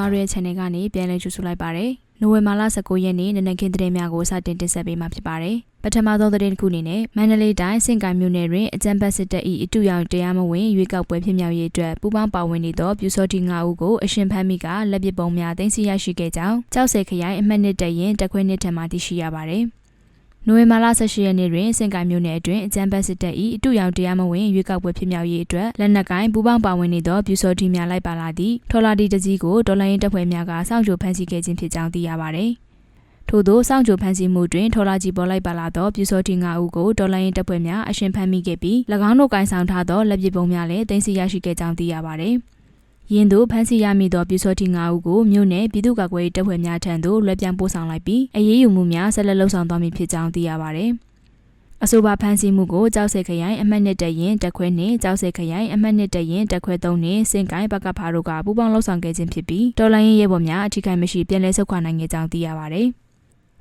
မတို့ရဲ့ channel ကနေပြန်လည်ကြိုဆိုလိုက်ပါရစေ။နိုဝင်ဘာလ19ရက်နေ့နနက်ခင်းသတင်းများကိုစတင်တင်ဆက်ပေးမှာဖြစ်ပါတယ်။ပထမဆုံးသတင်းတစ်ခုအနေနဲ့မန္တလေးတိုင်းစင်ကိုင်မြို့နယ်တွင်အကြံပတ်စစ်တပ်၏အတူရောင်တရားမဝင်ရွေးကောက်ပွဲဖြစ်မြောက်ရေးအတွက်ပူးပေါင်းပါဝင်နေသောပြူစောတိ9ဦးကိုအရှင်ဖမ်းမိကလက်ပစ်ပုံများတင်စီရရှိခဲ့ကြောင်းကြောက်စဲခရိုင်အမှတ်နှစ်တရင်တက်ခွဲနှစ်ထံမှသိရှိရပါတယ်။ နိုဝင်ဘာလ18ရက်နေ့တွင်စင်ကိုင်မြို့နယ်အတွင်းအကြံပတ်စစ်တပ်၏အတူရောင်တရားမဝင်ရွေးကောက်ပွဲဖြစ်မြောက်ရေးအတွက်လက်နက်ကိုင်းပူးပေါင်းပါဝင်နေသောပြူစောတိများလိုက်ပါလာသည့်ထော်လာတီတကြီးကိုဒေါ်လာရင်းတပ်ဖွဲ့များကစောင့်ကြိုဖမ်းဆီးခဲ့ခြင်းဖြစ်ကြောင်းသိရပါသည်။ထို့သောစောင့်ကြိုဖမ်းဆီးမှုတွင်ထော်လာကြီးပေါ်လိုက်ပါလာသောပြူစောတိ9ဦးကိုဒေါ်လာရင်းတပ်ဖွဲ့များအရှင်ဖမ်းမိခဲ့ပြီး၎င်းတို့ကင်ဆောင်ထားသောလက်ပစ်ပုံများလည်းတင်စီရရှိခဲ့ကြောင်းသိရပါသည်။ ယင်းတို့ဖမ်းဆီးရမိသောပြူစောတိ9ဦးကိုမြို့နယ်ပြည်သူ့ကာကွယ်ရေးတပ်ဖွဲ့များထံသို့လွှဲပြောင်းပို့ဆောင်လိုက်ပြီးအရေးယူမှုများဆက်လက်လှုပ်ဆောင်သွားမည်ဖြစ်ကြောင်းသိရပါသည်။အဆိုပါဖမ်းဆီးမှုကိုကြောက်စဲခရိုင်အမှတ်နှစ်တရင်တက်ခွဲနှင့်ကြောက်စဲခရိုင်အမှတ်နှစ်တရင်တက်ခွဲသုံးနှင့်စင်ကိုင်းဘက်ကဖားတို့ကပူးပေါင်းလှုပ်ဆောင်ခဲ့ခြင်းဖြစ်ပြီးတော်လိုင်းရဲဘော်များအထိကိမရှိပြန်လည်ဆုတ်ခွာနိုင်ခဲ့ကြောင်းသိရပါသည်။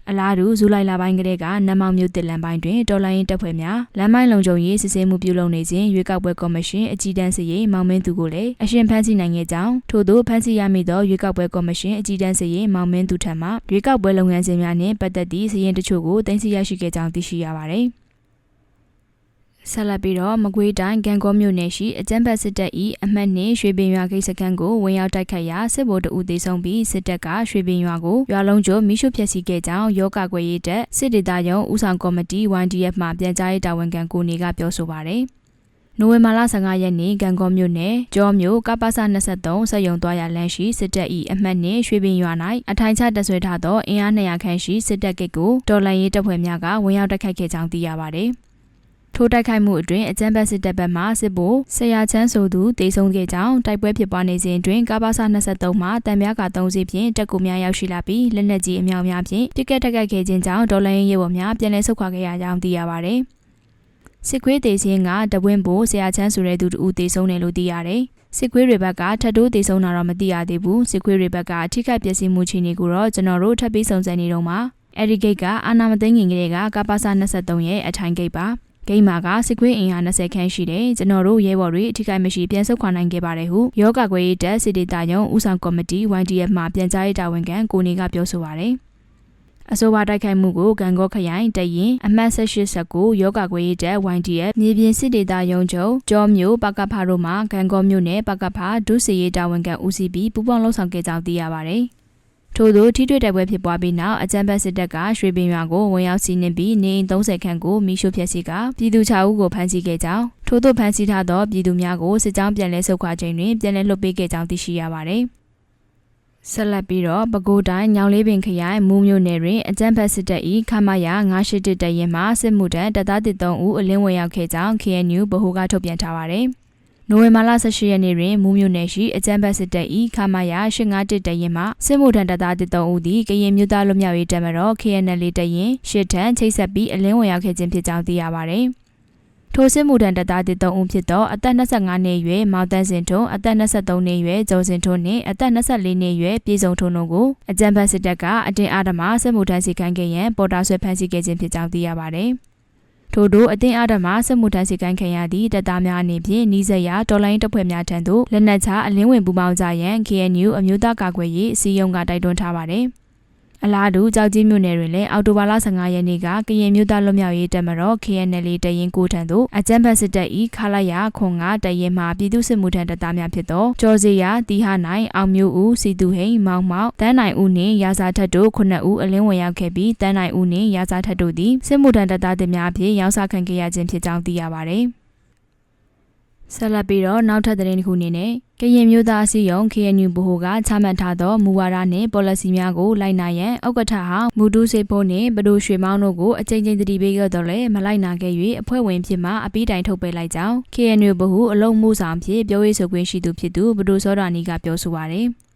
အလားတူဇူလိုင်လပိုင်းကလေးကနမောင်မြို့တစ်လန်ပိုင်းတွင်တော်လိုင်းတပ်ဖွဲ့များလမ်းမိုင်းလုံခြုံရေးစစ်ဆေးမှုပြုလုပ်နေခြင်းရွေးကောက်ပွဲကော်မရှင်အကြီးတန်းစရေးမောင်မင်းသူကိုလည်းအရှင်ဖမ်းဆီးနိုင်ခဲ့ကြောင်းထို့သောဖမ်းဆီးရမိသောရွေးကောက်ပွဲကော်မရှင်အကြီးတန်းစရေးမောင်မင်းသူထံမှရွေးကောက်ပွဲလုပ်ငန်းစဉ်များနှင့်ပတ်သက်သည့်စည်ရင်တချို့ကိုတင်စီရရှိခဲ့ကြောင်းသိရှိရပါသည် ဆက်လက်ပြီးတော့မကွေးတိုင်းဂံကောမြို့နယ်ရှိအကြံဖက်စစ်တပ်၏အမှတ်နှင့်ရွှေပင်ရွာဂိတ်စခန်းကိုဝင်ရောက်တိုက်ခတ်ရာစစ်ဗိုလ်တအူသေးဆုံးပြီးစစ်တပ်ကရွှေပင်ရွာကိုရွာလုံးကျိုးမိရှုဖျက်ဆီးခဲ့ကြောင်းယောဂကွယ်ရေးတပ်စစ်ဒေသရုံးဦးဆောင်ကော်မတီ YDF မှပြန်ကြားရေးတာဝန်ခံကိုနေကပြောဆိုပါတယ်။နိုဝင်ဘာလ15ရက်နေ့ကံကောမြို့နယ်ကျော်မြို့ကပ္ပစ23စက်ယုံသွားရလမ်းရှိစစ်တပ်၏အမှတ်နှင့်ရွှေပင်ရွာ၌အထိုင်ချတပ်ဆွဲထားသောအင်အား200ခန့်ရှိစစ်တပ်ကိတ်ကိုတော်လှန်ရေးတပ်ဖွဲ့များကဝင်ရောက်တိုက်ခိုက်ခဲ့ကြောင်းသိရပါသည်။ ထိုးတိုက်ခိုက်မှုအတွင်းအကြမ်းဖက်စစ်တပ်ဘက်မှစစ်ဗိုလ်ဆရာချမ်းဆိုသူတေဆုံးခဲ့ကြောင်းတိုက်ပွဲဖြစ်ပွားနေစဉ်တွင်ကာဘာဆာ23မှာတံပြားက3စီဖြင့်တက်ကူများရောက်ရှိလာပြီးလက်နက်ကြီးအများများဖြင့်ပစ်ကတ်တက်ခိုက်ခဲ့ခြင်းကြောင့်ဒေါ်လာရင်းရဲဘော်များပြန်လည်ဆုတ်ခွာခဲ့ရကြောင်းသိရပါသည်စစ်ခွေးတေခြင်းကတပွင့်ဘိုးဆရာချမ်းဆိုတဲ့သူတူတေဆုံးတယ်လို့သိရတယ်စစ်ခွေးတွေဘက်ကထပ်တိုးတေဆုံးတာတော့မသိရသေးဘူးစစ်ခွေးတွေဘက်ကထိခိုက်ပျက်စီးမှုခြေနေကိုတော့ကျွန်တော်တို့ထပ်ပြီးစုံစမ်းနေတော့မှာအဲ့ဒီဂိတ်ကအာနာမသိငင်ကလေးကကပ္ပစာ23ရဲ့အထိုင်ဂိတ်ပါ ဂိမ်းမာကစစ်ခွေးအင်အား20ခန်းရှိတယ်ကျွန်တော်တို့ရဲဘော်တွေအထိကိမရှိပြန်ဆုတ်ခွာနိုင်ခဲ့ပါတယ်ဟုယောဂကွယ်ရေးတပ်စစ်ဒေသရုံးဦးဆောင်ကော်မတီ YDF မှပြန်ကြားရေးတာဝန်ခံကိုနေကပြောဆိုပါတယ်အဆိုပါတိုက်ခိုက်မှုကိုဂံကောခရိုင်တရင်အမှတ်189ယောဂကွေးရေးတပ် YDF မြေပြင်စစ်ဒေသရုံးချုပ်ကျော်မျိုးပကဖာတို့မှဂံကောမြို့နယ်ပကဖာဒုစီရေးတာဝန်ခံဦးစီးပြီးပူးပေါင်းလှုပ်ဆောင်ခဲ့ကြောင်းသိရပါတယ်။ ထို့သောထိတွေ့တိုက်ပွဲဖြစ်ပွားပြီးနောက်အကြမ်းဖက်စစ်တပ်ကရွှေပင်ရွာကိုဝင်ရောက်စီးနင်းပြီးနေအိမ်30ခန့်ကိုမိရှို့ဖျက်ဆီးကပြည်သူ6ဦးကိုဖမ်းဆီးခဲ့ကြောင်းထို့သောဖမ်းဆီးထားသောပြည်သူများကိုစစ်ကြောင်းပြန်လည်ဆုတ်ခွာခြင်းတွင်ပြန်လည်လွှတ်ပေးခဲ့ကြောင်းသိရှိရပါသည်ဆက်လက်ပြီးတော့ပဲခူးတိုင်းညောင်လေးပင်ခရိုင်မူးမြို့နယ်တွင်အကြမ်းဖက်စစ်တပ်၏ခမရ981တရင်မှစစ်မှုထမ်းတပ်သား3ဦးအလင်းဝင်ရောက်ခဲ့ကြောင်း KNU ဗဟိုကထုတ်ပြန်ထားပါတယ်။ နိုဝင်ဘာလ18ရက်နေ့တွင်မူးမြို့နယ်ရှိအကြမ်းဖက်စစ်တပ်၏ခမာယာ851တရင်မှစစ်မှုထမ်းတပ်သား3ဦးသည်ကရင်မြို့သားလွတ်မြောက်ရေးတပ်မတော် KNL တရင်ရှစ်ထန်ချိတ်ဆက်ပြီးအလင်းဝင်ရောက်ခဲ့ခြင်းဖြစ်ကြောင်းသိရပါသည်ထိုစစ်မှုထမ်းတပ်သား3ဦးဖြစ်သောအသက်25နှစ်အရွယ်မောင်တန်းစင်ထွန်းအသက်23နှစ်အရွယ်ကျော်စင်ထွန်းနှင့်အသက်24နှစ်အရွယ်ပြည်စုံထွန်းတို့ကိုအကြမ်းဖက်စစ်တပ်ကအတင်းအဓမ္မစစ်မှုထမ်းစီခိုင်းခဲ့ရန်ပေါ်တာဆွဲဖမ်းဆီးခဲ့ခြင်းဖြစ်ကြောင်းသိရပါသည်။ ထို့သောအသင်းအဓမ္မစစ်မှုထမ်းစီကံခံရသည့်တပ်သားများအနေဖြင့်နီးစပ်ရာတော်လိုင်းတပ်ဖွဲ့များထံသို့လက်နက်ချအလင်းဝင်ပူးပေါင်းကြရန် KNU အမျိုးသားကာကွယ်ရေးအစည်းအရုံးကတိုက်တွန်းထားပါတယ်။ အလားတူကြောက်ကြီးမြို့နယ်တွင်လည်းအော်တိုဘာလ15ရက်နေ့ကကရင်မြို့သားလွတ်မြောက်ရေးတပ်မတော် KNL တရင်ကိုထံသို့အကြမ်းဖက်စစ်တပ်၏ခလာရခွန်ငါတရင်မှပြည်သူ့စစ်မှုထမ်းတပ်သားများဖြစ်သောကျော်စီယာတီဟာနိုင်အောင်မျိုးဦးစီတူဟိန်မောင်မောက်တန်းနိုင်ဦးနှင့်ရာဇာထက်တို့ခုနှစ်ဦးအလင်းဝင်ရောက်ခဲ့ပြီးတန်းနိုင်ဦးနှင့်ရာဇာထက်တို့သည်စစ်မှုထမ်းတပ်သားတွေများဖြင့်ရောင်းစားခံခဲ့ရခြင်းဖြစ်ကြောင်းသိရပါသည် ဆက်လက်ပြီးတော့နောက်ထပ်သတင်းတစ်ခုအနေနဲ့ကရင်မျိုးသားအစည်းအရုံး KNU ဗဟိုကချမှတ်ထားသောမူဝါဒနှင့် policy များကိုလိုက်နာရန်ဥက္ကဋ္ဌဟာမူတူးစေဖို့နှင့်ဘဒိုရွှေမောင်းတို့ကိုအကြိမ်ကြိမ်တတိပေးခဲ့တော့လည်းမလိုက်နာခဲ့၍အဖွဲ့ဝင်ဖြစ်မှအပိတိုင်ထုတ်ပယ်လိုက်ကြောင်း KNU ဗဟိုအလုံးမှုဆောင်ဖြစ်ပြောရေးဆိုခွင့်ရှိသူဖြစ်သူဘဒိုစောဒာနီကပြောဆိုပါရယ်။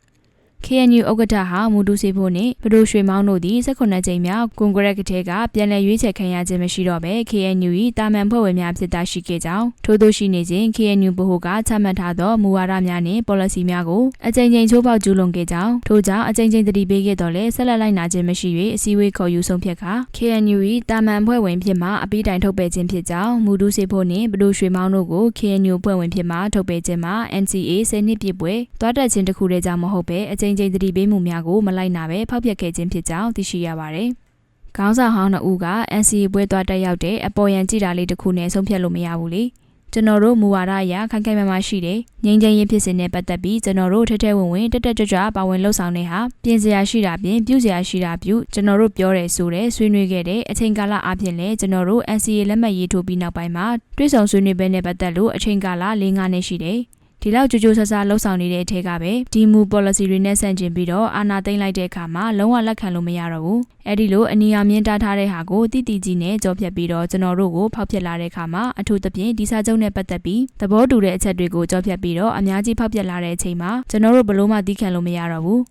KNU ဥက္ကဋ္ဌဟာမူတူစီဖို့နှင့်ဘဒိုရွှေမောင်းတို့သည်18ကြိမ်မြောက်ကွန်ဂရက်ကထဲကပြန်လည်ရွေးချယ်ခံရခြင်းမရှိတော့ဘဲ KNU ၏တာမန်ဖွဲ့ဝင်များဖြစ်တာရှိခဲ့ကြောင်းထို့သောရှိနေခြင်း KNU ဗဟိုကချမှတ်ထားသောမူဝါဒများနှင့် policy များကိုအကြိမ်ကြိမ်ချိုးဖောက်ကျူးလွန်ခဲ့ကြောင်းထို့ကြောင့်အကြိမ်ကြိမ်တတိပေးခဲ့တော့လဲဆက်လက်လိုက်နာခြင်းမရှိ၍အစည်းအဝေးခေါ်ယူဆုံးဖြတ်ခါ KNU ၏တာမန်ဖွဲ့ဝင်ဖြစ်မှအပိတိုင်ထုတ်ပယ်ခြင်းဖြစ်ကြောင်းမူတူစီဖို့နှင့်ဘဒိုရွှေမောင်းတို့ကို KNU ဖွဲ့ဝင်ဖြစ်မှထုတ်ပယ်ခြင်းမှာ NCA 10နှစ်ပြည့်ပွဲတွားတက်ခြင်းတစ်ခုတည်းကြောင့်မဟုတ်ဘဲအကြိမ်ကြိမ်သတိပေးမှုများကိုမလိုက်နာဘဲဖောက်ဖျက်ခဲ့ခြင်းဖြစ်ကြောင်းသိရှိရပါတယ်။ခေါင်းဆောင်ဟောင်းနှစ်ဦးက NCA ပွဲသွားတက်ရောက်တဲ့အပေါ်ယံကြည်တာလေးတစ်ခုနဲ့ဆုံးဖြတ်လို့မရဘူးလေ။ကျွန်တော်တို့မူဝါဒအရခိုင်ခိုင်မာမာရှိတယ်။ငြိမ်းချမ်းရေးဖြစ်စဉ်နဲ့ပတ်သက်ပြီးကျွန်တော်တို့ထဲထဲဝင်ဝင်တက်တက်ကြွကြွပါဝင်လှုပ်ဆောင်နေဟာပြင်စရာရှိတာပြင်ပြုစရာရှိတာပြုကျွန်တော်တို့ပြောတယ်ဆိုတဲ့ဆွေးနွေးခဲ့တဲ့အချိန်ကာလအပြင်လဲကျွန်တော်တို့ NCA လက်မှတ်ရေးထိုးပြီးနောက်ပိုင်းမှာတွဲဆောင်ဆွေးနွေးပွဲနဲ့ပတ်သက်လို့အချိန်ကာလ၄၅နှစ်ရှိတယ်။ ဒီလောက်ကြိုးကြိုးဆဆလှုပ်ဆောင်နေတဲ့အထက်ကပဲဒီမူ policy တွေနဲ့ဆန့်ကျင်ပြီးတော့အာဏာသိမ်းလိုက်တဲ့အခါမှာလုံးဝလက်ခံလို့မရတော့ဘူးအဲ့ဒီလိုအနီအမြင့်တားထားတဲ့ဟာကိုတိတိကြီးနဲ့ကြောဖြတ်ပြီးတော့ကျွန်တော်တို့ကိုဖောက်ဖျက်လာတဲ့အခါမှာအထူးသဖြင့်ဒီစာချုပ်နဲ့ပတ်သက်ပြီးသဘောတူတဲ့အချက်တွေကိုကြောဖြတ်ပြီးတော့အများကြီးဖောက်ဖျက်လာတဲ့အချိန်မှာကျွန်တော်တို့ဘလို့မှသိခံလို့မရတော့ဘူး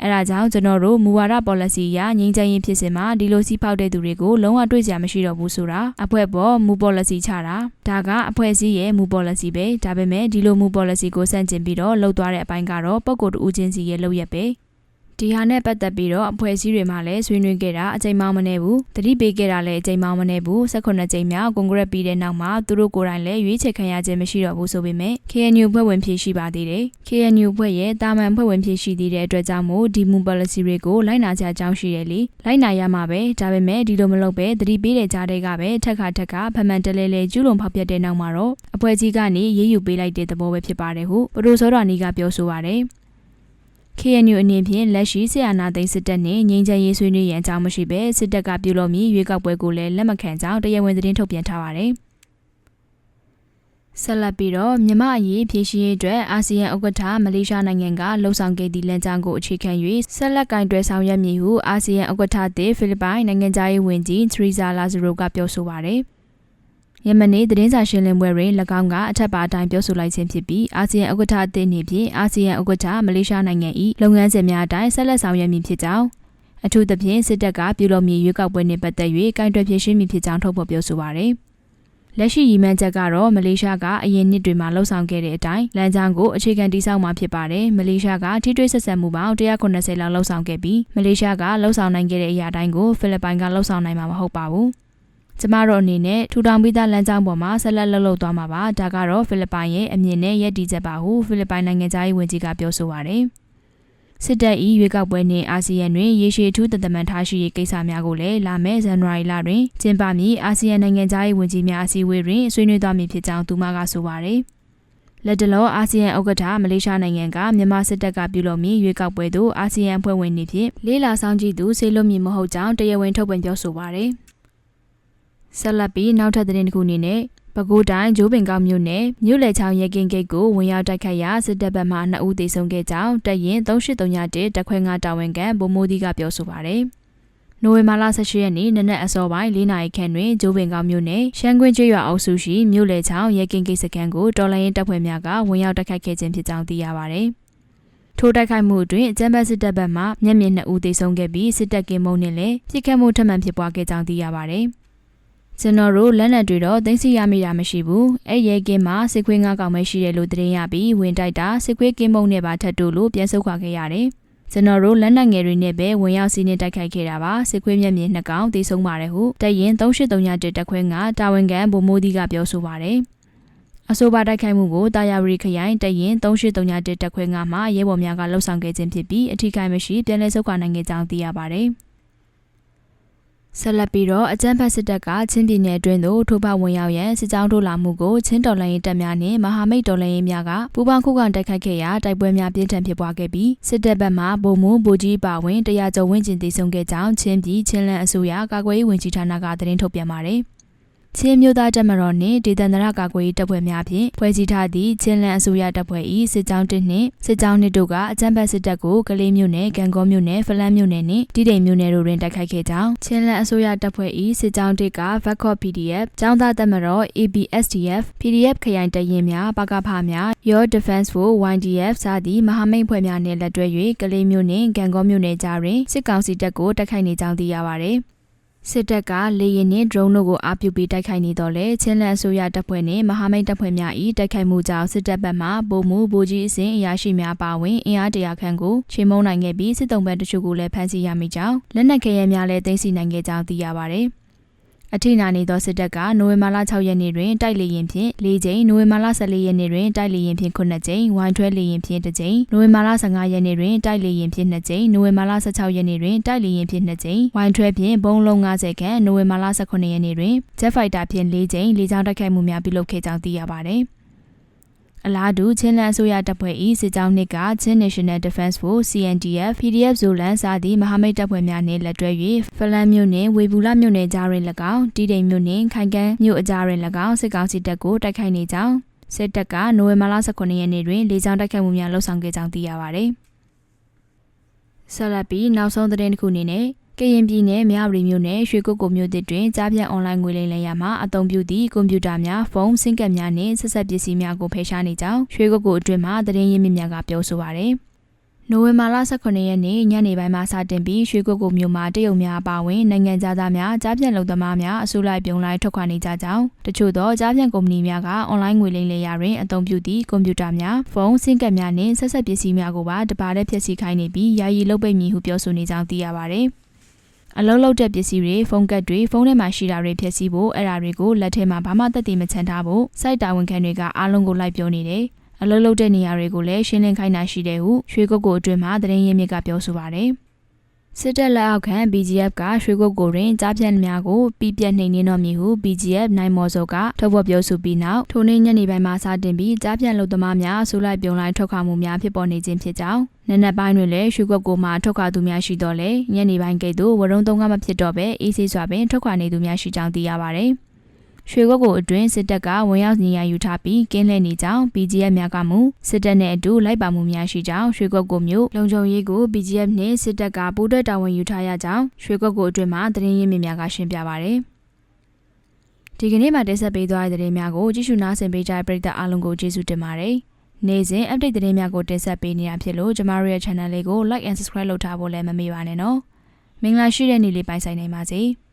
အဲဒါကြောင့်ကျွန်တော်တို့မူဝါဒ policy အရငြိမ်းချမ်းရေးဖြစ်စဉ်မှာဒီလိုစီးဖောက်တဲ့သူတွေကိုလုံးဝတွေ့ကြမရှိတော့ဘူးဆိုတာအဖွဲ့ပေါ်မူ policy ချတာဒါကအဖွဲ့အစည်းရဲ့မူ policy ပဲဒါပေမဲ့ဒီလိုမူ policy ကိုစန့်ကျင်ပြီးတော့လှုပ်သွားတဲ့အပိုင်းကတော့ပုံကိုယ်တူချင်းစီရဲ့လှုပ်ရက်ပဲ ဒီဟာနဲ့ပတ်သက်ပြီးတော့အဖွဲ့အစည်းတွေမှာလည်းဆွေးနွေးခဲ့တာအချိန်မှမနေဘူးတတိပေးခဲ့တာလည်းအချိန်မှမနေဘူး18ကြိမ်မြောက်ကွန်ဂရက်ပြီးတဲ့နောက်မှာသူတို့ကိုယ်တိုင်လည်းရွေးချယ်ခံရခြင်းမရှိတော့ဘူးဆိုပေမဲ့ KNU ဖွဲ့ဝင်ဖြစ်ရှိပါသေးတယ် KNU ဖွဲ့ရဲ့တာမန်ဖွဲ့ဝင်ဖြစ်ရှိသေးတဲ့အတွက်ကြောင့်မို့ဒီမူ policy တွေကိုလိုက်နာကြကြောင်းရှိတယ်လေလိုက်နာရမှာပဲဒါပေမဲ့ဒီလိုမလုပ်ပဲတတိပေးတဲ့ကြားတွေကပဲထက်ခါထက်ခါဖမှန်တလဲလဲကျူးလွန်ဖောက်ပြတဲ့နောက်မှာတော့အဖွဲ့ကြီးကနေရေးယူပေးလိုက်တဲ့သဘောပဲဖြစ်ပါတယ်ဟုပရိုစောတော်နီကပြောဆိုပါတယ် KNU အနေဖြင့်လက်ရှိဆရာနာသိန်းစစ်တပ်နှင့်ငြိမ်းချမ်းရေးဆွေးနွေးရန်အကြောင်းမရှိဘဲစစ်တပ်ကပြုလုပ်မည်ရွေးကောက်ပွဲကိုလည်းလက်မခံကြောင်းတရားဝင်သတင်းထုတ်ပြန်ထားပါတယ်။ဆက်လက်ပြီးတော့မြမအရေးဖြည့်ရှင်းရေးအတွက်အာဆီယံဥက္ကဋ္ဌမလေးရှားနိုင်ငံကလှုံ့ဆော်ခဲ့သည့်လမ်းကြောင်းကိုအခြေခံ၍ဆက်လက်ကင်တွယ်ဆောင်ရွက်မည်ဟုအာဆီယံဥက္ကဋ္ဌသစ်ဖိလစ်ပိုင်နိုင်ငံသားရေးဝန်ကြီးထရီဇာလာဇရိုကပြောဆိုပါတယ်။ ယမနေ့သတင်းစာရှင်းလင်းပွဲတွင်၎င်းကအထက်ပါအတိုင်းပြောဆိုလိုက်ခြင်းဖြစ်ပြီးအာဆီယံဥက္ကဋ္ဌအသစ်အနေဖြင့်အာဆီယံဥက္ကဋ္ဌမလေးရှားနိုင်ငံ၏လုပ်ငန်းစဉ်များအတိုင်းဆက်လက်ဆောင်ရွက်မည်ဖြစ်ကြောင်းအထူးသဖြင့်စစ်တပ်ကပြုလုပ်မည်ရွေးကောက်ပွဲနှင့်ပတ်သက်၍ကင်တွယ်ဖြည့်ရှင်းမည်ဖြစ်ကြောင်းထုတ်ဖော်ပြောဆိုပါရယ်လက်ရှိရည်မှန်းချက်ကတော့မလေးရှားကအရင်နှစ်တွေမှာလှုပ်ဆောင်ခဲ့တဲ့အတိုင်းလမ်းကြောင်းကိုအခြေခံတည်ဆောက်မှာဖြစ်ပါတယ်မလေးရှားကထိတွေ့ဆက်ဆံမှုပေါင်း190လောက်လှုပ်ဆောင်ခဲ့ပြီးမလေးရှားကလှုပ်ဆောင်နိုင်ခဲ့တဲ့အရာတိုင်းကိုဖိလစ်ပိုင်ကလှုပ်ဆောင်နိုင်မှာမဟုတ်ပါဘူး ကျမတို့အနေနဲ့ထူထောင်ပြီးသားလမ်းကြောင်းပေါ်မှာဆက်လက်လှုပ်လှုပ်သွားမှာပါဒါကတော့ဖိလစ်ပိုင်ရဲ့အမြင်နဲ့ရည်တည်ချက်ပါဟုဖိလစ်ပိုင်နိုင်ငံသားရေးဝန်ကြီးကပြောဆိုပါတယ်စစ်တပ်၏ရွေးကောက်ပွဲနှင့်အာဆီယံတွင်ရေရှည်ထူးတသမန်ထားရှိရေးကိစ္စများကိုလည်းလာမယ့်ဇန်နဝါရီလတွင်ကျင်းပမည့်အာဆီယံနိုင်ငံသားရေးဝန်ကြီးများအစည်းအဝေးတွင်ဆွေးနွေးသွားမည်ဖြစ်ကြောင်းသူမကဆိုပါတယ်လက်တလောအာဆီယံဥက္ကဋ္ဌမလေးရှားနိုင်ငံကမြန်မာစစ်တပ်ကပြုလုပ်မည့်ရွေးကောက်ပွဲသို့အာဆီယံဖွဲ့ဝင်နေဖြင့်လေးလာဆောင်ကြည့်သူဆေးလွတ်မည်မဟုတ်ကြောင်းတရားဝင်ထုတ်ပြန်ပြောဆိုပါရယ် ဆက်လက်ပြီးနောက်ထပ်သတင်းတစ်ခုအနေနဲ့ပဲခူးတိုင်းဂျိုးပင်ကောက်မြို့နယ်မြို့လေချောင်းရဲကင်းဂိတ်ကိုဝင်ရောက်တိုက်ခတ်ရာစစ်တပ်ဘက်မှ2ဦးသေဆုံးခဲ့ကြောင်းတပ်ရင်3831တပ်ခွဲ9တာဝန်ခံဗိုလ်မိုးဒီကပြောဆိုပါရယ်နိုဝင်ဘာလ18ရက်နေ့နနက်အစောပိုင်း၄နာရီခန့်တွင်ဂျိုးပင်ကောက်မြို့နယ်ရှမ်းကွင်းကျွော်အုပ်စုရှိမြို့လေချောင်းရဲကင်းဂိတ်စခန်းကိုတော်လိုင်းရင်တပ်ဖွဲ့များကဝင်ရောက်တိုက်ခိုက်ခဲ့ခြင်းဖြစ်ကြောင်းသိရပါရယ်ထိုးတိုက်ခိုက်မှုအတွင်းအကြမ်းဖက်စစ်တပ်ဘက်မှမျက်မြင်2ဦးသေဆုံးခဲ့ပြီးစစ်တပ်ကင်းမုံနဲ့လည်းပြစ်ခတ်မှုထပ်မံဖြစ်ပွားခဲ့ကြောင်းသိရပါရယ်။ ကျွန်တော်တို့လက်နက်တွေတော့သိသိရမိတာမရှိဘူးအဲ့ရဲကင်းမှာစစ်ခွေးငါးကောင်ပဲရှိတယ်လို့သတင်းရပြီးဝင်တိုက်တာစစ်ခွေးကင်းမုံနဲ့ပါထပ်တူလို့ပြန်ဆုတ်ခွာခဲ့ရတယ်ကျွန်တော်တို့လက်နက်ငယ်တွေနဲ့ပဲဝင်ရောက်စီးနှင်းတိုက်ခိုက်ခဲ့တာပါစစ်ခွေးမျက်မြင်နှစ်ကောင်တေဆုံးပါတယ်ဟုတပ်ရင်3831တက်ခွဲကတာဝန်ခံဗိုလ်မိုးဒီကပြောဆိုပါတယ်အဆိုပါတိုက်ခိုက်မှုကိုတာယာရီခရိုင်တရင်3831တက်ခွဲ9မှာရဲဘော်များကလှုပ်ဆောင်ခဲ့ခြင်းဖြစ်ပြီးအထူးခိုင်မရှိပြန်လည်ဆုတ်ခွာနိုင်ခဲ့ကြောင်းသိရပါတယ်။ ဆက်လက်ပြီးတော့အကြမ်းဖက်စစ်တပ်ကချင်းပြည်နယ်အတွင်းသို့ထိုးပေါက်ဝင်ရောက်ရန်စစ်ကြောင်းထိုးလာမှုကိုချင်းတော်လှန်ရေးတပ်များနှင့်မဟာမိတ်တော်လှန်ရေးများကပူးပေါင်းခုခံတိုက်ခိုက်ခဲ့ရာတိုက်ပွဲများပြင်းထန်ဖြစ်ပွားခဲ့ပြီးစစ်တပ်ဘက်မှဗိုလ်မှူးဗိုလ်ကြီးပါဝင်တရားကျော်ဝင်းကျင်တည်ဆုံခဲ့ကြောင်းချင်းပြည်ချင်းလန်အစိုးရကာကွယ်ရေးဝန်ကြီးဌာနကသတင်းထုတ်ပြန်ပါတယ်။ ချင်းမျိုးသားတပ်မတော်နှင့်ဒေသန္တရကာကွယ်ရေးတပ်ဖွဲ့များဖြင့်ဖွဲ့စည်းထားသည့်ချင်းလန်အစိုးရတပ်ဖွဲ့၏စစ်ကြောင်းတစ်နှင့်စစ်ကြောင်းနှစ်တို့ကအကြမ်းဖက်စစ်တပ်ကိုကလေးမျိုးနယ်၊ကံကောမျိုးနယ်၊ဖလန်းမျိုးနယ်နှင့်တိတိမ်မျိုးနယ်တို့တွင်တိုက်ခိုက်ခဲ့ကြောင်းချင်းလန်အစိုးရတပ်ဖွဲ့၏စစ်ကြောင်းတစ်က Vakot PDF ចောင်းသားတပ်မတော် ABSDF PDF ခရိုင်တရင်များပကဖများ Your Defense Force YDF စသည့်မဟာမိတ်ဖွဲ့များနှင့်လက်တွဲ၍ကလေးမျိုးနှင့်ကံကောမျိုးနယ်ကြားတွင်စစ်ကောင်စီတပ်ကိုတိုက်ခိုက်နေကြောင်းသိရပါသည် စစ်တပ်ကလေရင်နှင့် drone တို့ကိုအပြုပြီးတိုက်ခိုက်နေတော့လေချင်းလန်အစိုးရတပ်ဖွဲ့နှင့်မဟာမိတ်တပ်ဖွဲ့များ၏တိုက်ခိုက်မှုကြောင့်စစ်တပ်ဘက်မှဗိုလ်မှူးဗိုလ်ကြီးအဆင့်အရာရှိများပါဝင်အင်အားတရာခန့်ကိုချေမှုန်းနိုင်ခဲ့ပြီးစစ်တုံးဘက်တချို့ကိုလည်းဖမ်းဆီးရမိကြောင်းလက်နက်ခဲယမ်းများလည်းသိမ်းဆည်းနိုင်ခဲ့ကြောင်းသိရပါဗျ။ အထိနာနေသောစစ်တပ်ကနိုဝင်ဘာလ6ရက်နေ့တွင်တိုက်လေရင်ဖြင့်၄ကြိမ်နိုဝင်ဘာလ14ရက်နေ့တွင်တိုက်လေရင်ဖြင့်9ကြိမ်ဝိုင်းထွဲလေရင်ဖြင့်1ကြိမ်နိုဝင်ဘာလ15ရက်နေ့တွင်တိုက်လေရင်ဖြင့်2ကြိမ်နိုဝင်ဘာလ16ရက်နေ့တွင်တိုက်လေရင်ဖြင့်2ကြိမ်ဝိုင်းထွဲဖြင့်ဘုံလုံး90ခန့်နိုဝင်ဘာလ18ရက်နေ့တွင်ဂျက်ဖိုက်တာဖြင့်4ကြိမ်လေကြောင်းတိုက်ခိုက်မှုများပြုလုပ်ခဲ့ကြောင်းသိရပါသည် အလားတူချင်းလန်အစိုးရတပ်ဖွဲ့၏စစ်ကြောင်းနှစ်ကချင်း National Defense Force CNDF PDF ဇိုလန်စသည့်မဟာမိတ်တပ်ဖွဲ့များနှင့်လက်တွဲ၍ဖလန်မြို့နှင့်ဝေဘူးလမြို့နယ်ကြားတွင်၎င်းတီတိမ်မြို့နှင့်ခိုင်ကန်းမြို့အကြားတွင်၎င်းစစ်ကောင်စီတပ်ကိုတိုက်ခိုက်နေကြောင်းစစ်တပ်ကနိုဝင်ဘာလ18ရက်နေ့တွင်လေကြောင်းတိုက်ခိုက်မှုများလှုပ်ဆောင်ခဲ့ကြောင်းသိရပါသည်။ဆက်လက်ပြီးနောက်ဆုံးသတင်းတစ်ခုအနေနဲ့ ကရင်ပြည်နယ်မြဝတီမြို့နယ်ရွှေကုက္ကိုမြို့သစ်တွင်ကြားပြန့်အွန်လိုင်းငွေလိမ်လည်ရမှာအသုံးပြုသည့်ကွန်ပျူတာများဖုန်းစင်ကတ်များနှင့်ဆက်ဆက်ပစ္စည်းများကိုဖယ်ရှားနေကြောင်းရွှေကုက္ကိုအတွင်းမှသတင်းရင်းမြစ်များကပြောဆိုပါရယ်နိုဝင်ဘာလ18ရက်နေ့ညနေပိုင်းမှာစတင်ပြီးရွှေကုက္ကိုမြို့မှာတရုတ်များအပါအဝင်နိုင်ငံသားများကြားပြန့်လုံသမားများအစိုးလိုက်ပြုံလိုက်ထွက်ခွာနေကြကြောင်းတချို့သောကြားပြန့်ကုမ္ပဏီများကအွန်လိုင်းငွေလိမ်လည်ရာတွင်အသုံးပြုသည့်ကွန်ပျူတာများဖုန်းစင်ကတ်များနှင့်ဆက်ဆက်ပစ္စည်းများကိုပါတပါးတဲ့ဖျက်ဆီးခိုင်းနေပြီးယာယီလုတ်ပိတ်မည်ဟုပြောဆိုနေကြောင်းသိရပါရယ် အလုံးလုံးတဲ့ပစ္စည်းတွေဖုန်းကတ်တွေဖုန်းထဲမှာရှိတာတွေဖျက်ဆီးဖို့အဲ့ဒါတွေကိုလက်ထဲမှာဘာမှသက်သေမချန်ထားဖို့စိုက်တာဝန်ခံတွေကအားလုံးကိုလိုက်ပြောနေတယ်အလုံးလုံးတဲ့နေရာတွေကိုလည်းရှင်းလင်းခိုင်းတာရှိတယ်ဟုရွှေကုတ်ကိုအတွင်းမှာသတင်းရင်းမြစ်ကပြောဆိုပါတယ် စစ်တပ်လက်အောက်ခံ BGF ကရွှေကုတ်ကိုတွင်ကြားပြန့်များကိုပြီးပြတ်နှိမ်နင်းတော်မူဟု BGF နိုင်မော်စောကထုတ်ဖော်ပြောဆိုပြီးနောက်ထိုနေ့ညနေပိုင်းမှာစတင်ပြီးကြားပြန့်လုံသမားများဆူလိုက်ပြုံလိုက်ထုတ်ခါမှုများဖြစ်ပေါ်နေခြင်းဖြစ်ကြောင်းနနက်ပိုင်းတွင်လည်းရွှေကွက်ကိုမှထုတ်ခွာသူများရှိတော့လေညနေပိုင်းကဲ့သို့ဝရုံသုံးကမဖြစ်တော့ပဲအေးဆေးစွာပင်ထုတ်ခွာနေသူများရှိကြောင်းသိရပါတယ်။ ရွှေကွက်ကိုအတွင်းစစ်တပ်ကဝင်ရောက်နေရယူထားပြီးကင်းလှည့်နေကြောင်း BGF များကမူစစ်တပ်နဲ့အတူလိုက်ပါမှုများရှိကြောင်းရွှေကွက်ကိုမျိုးလုံခြုံရေးကို BGF နှင့်စစ်တပ်ကပူးတွဲတာဝန်ယူထားရကြောင်းရွှေကွက်ကိုအတွင်းမှာသတင်းရင်းမြစ်များကရှင်းပြပါရယ်။ဒီကနေ့မှာတင်ဆက်ပေးသွားတဲ့သတင်းများကိုကြည့်ရှုနားဆင်ပေးကြတဲ့ပရိသတ်အားလုံးကိုကျေးဇူးတင်ပါတယ်။နေ့စဉ် update သတင်းများကိုတင်ဆက်ပေးနေတာဖြစ်လို့ကျမတို့ရဲ့ channel လေးကို like and subscribe လုပ်ထားဖို့လည်းမမေ့ပါနဲ့နော်။မင်္ဂလာရှိတဲ့နေ့လေးပိုင်ဆိုင်နိုင်ပါစေ။